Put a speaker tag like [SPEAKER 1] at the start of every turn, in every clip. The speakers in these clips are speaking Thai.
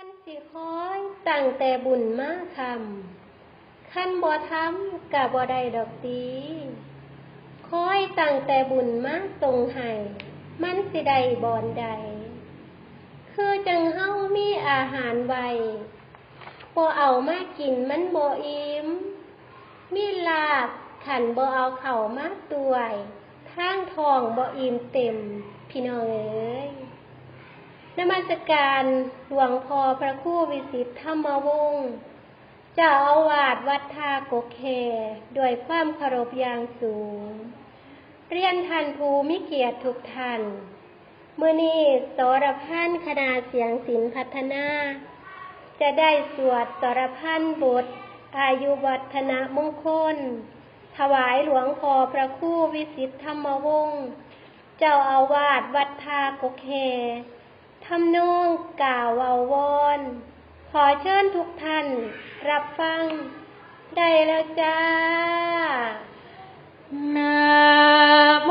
[SPEAKER 1] ท่านสิคอยตั้งแต่บุญมาคำขั้นบ่ทำกะบ่ได้ดอกตีคอยตั้งแต่บุญมาทรงให้มันสิได้บอนใด คือจังเฮามีอาหารไว้บ่เอามากินมันบ่อิ่มมีลาบขันบ่เอาเข่ามาตวยทางทองบ่อิ่มเต็ม พี่น้องเอ้ย นมัสการหลวงพ่อพระคู่วิสิตธรรมวงศ์เจ้าอาวาสวัดทากกแคด้วยความเคารพอย่างสูง เรียนท่านภูมิเกียรติทุกท่านเมื่อนี้สรพันคณะเสียงศิลพัฒนา จะได้สวดสรพันบท อายุวัฒนะมงคล ถวายหลวงพ่อพระคู่วิสิตธรรมวงศ์เจ้าอาวาสวัดทากกแค ทำนองกล่าวเวาวอนขอเชิญทุกท่าน รับฟัง ได้แล้วจ้า
[SPEAKER 2] นะโม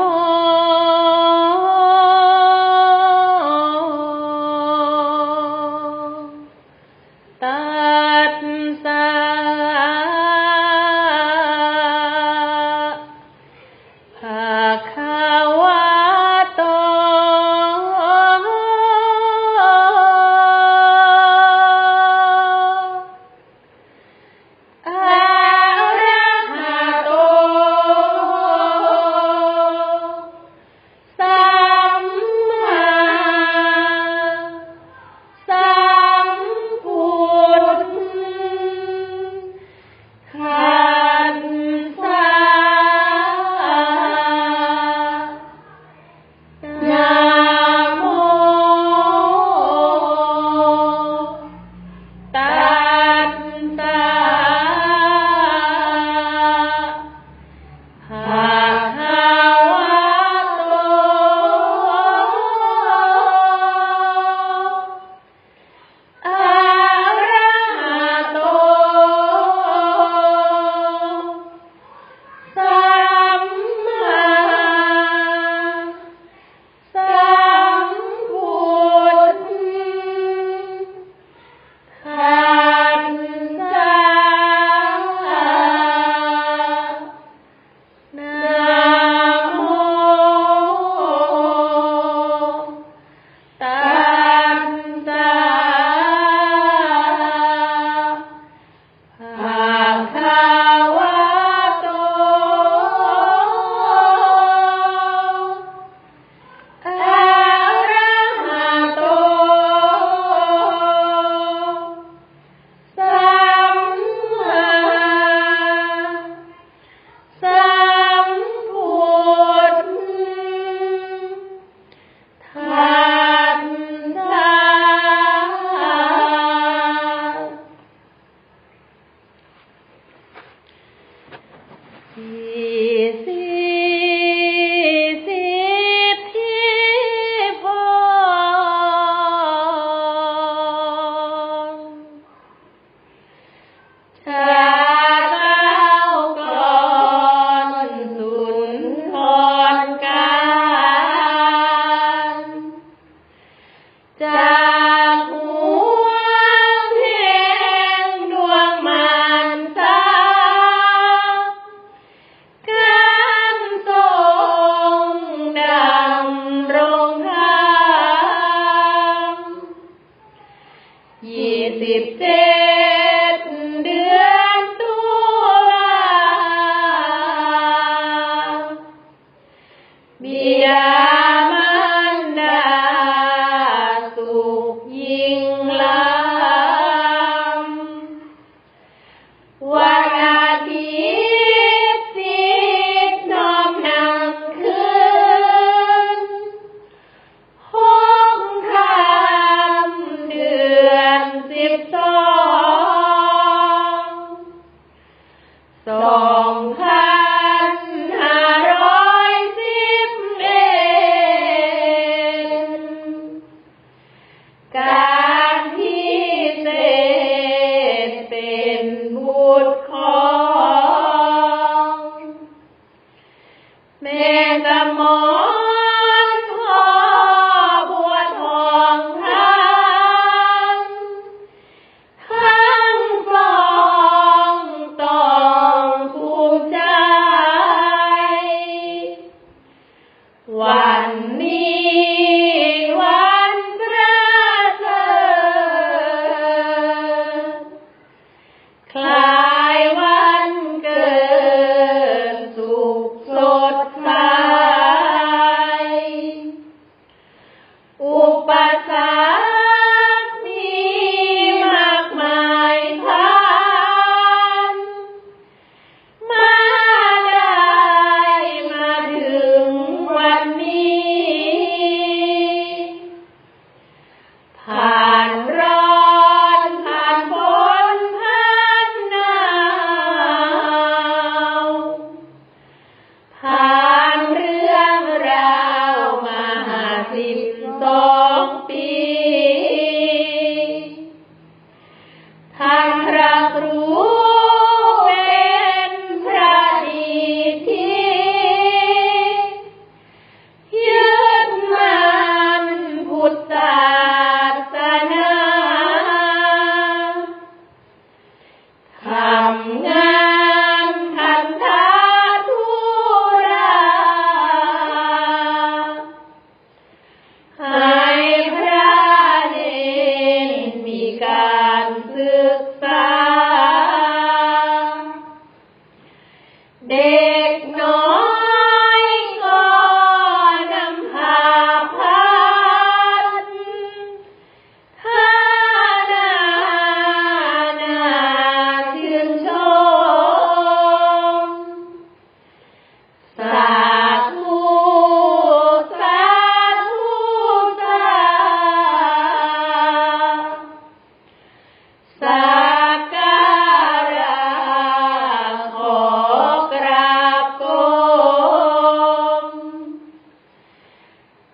[SPEAKER 2] วันอาทิตย์สิบน้อมนำคืนหกคำเดือนสิบสองสองพั Hi.